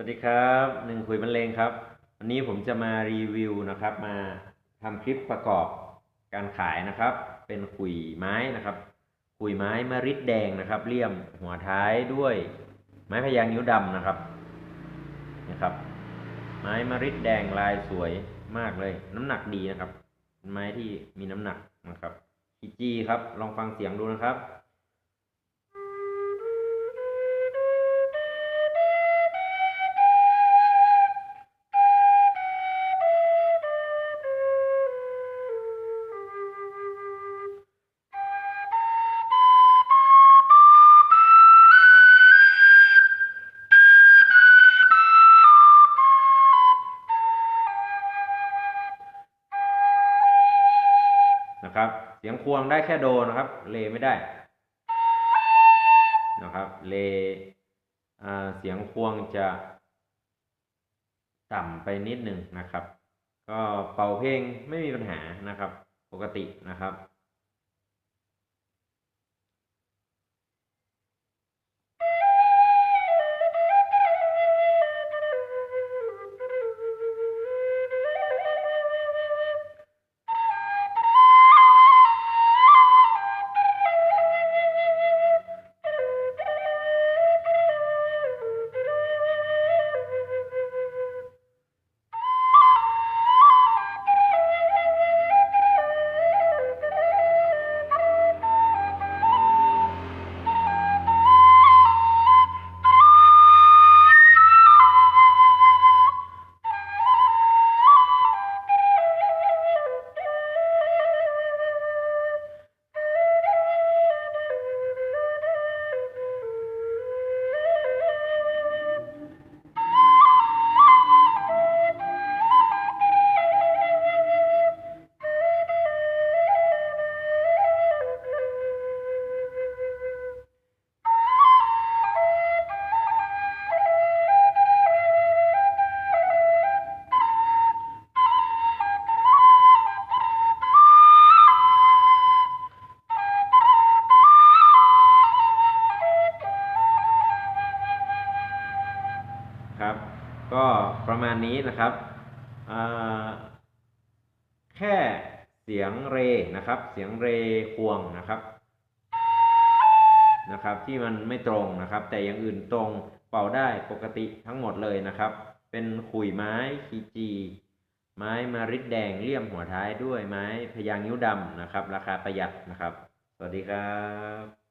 สวัสดีครับหนึ่งคุยบรรเลงครับวันนี้ผมจะมารีวิวนะครับ มาทำคลิปประกอบการขายนะครับ เป็นขุยไม้นะครับ ขุยไม้มะริดแดงนะครับเลี่ยมหัวท้ายด้วย ไม้พะยางนิ้วดำนะครับนะครับ ไม้มะริดแดงลายสวยมากเลย น้ำหนักดีนะครับเป็นไม้ที่มีน้ำหนักนะครับคีจีครับ ลองฟังเสียงดูนะครับ นะครับ เสียงควงได้แค่โดนะครับ เลไม่ได้นะครับ เลเสียงควงจะต่ำไปนิดหนึ่งนะครับ ก็เป่าเพลงไม่มีปัญหานะครับ ปกตินะครับ ครับ ก็ประมาณนี้นะครับแค่เสียงเรนะครับ เสียงเรควงนะครับนะครับ ที่มันไม่ตรงนะครับ แต่อย่างอื่นตรงเป่าได้ปกติทั้งหมดเลยนะครับ เป็นขุยไม้คีจี ไม้มาริดแดงเลี่ยมหัวท้ายด้วยไม้พยางนิ้วดำนะครับ ราคาประหยัดนะครับ สวัสดีครับ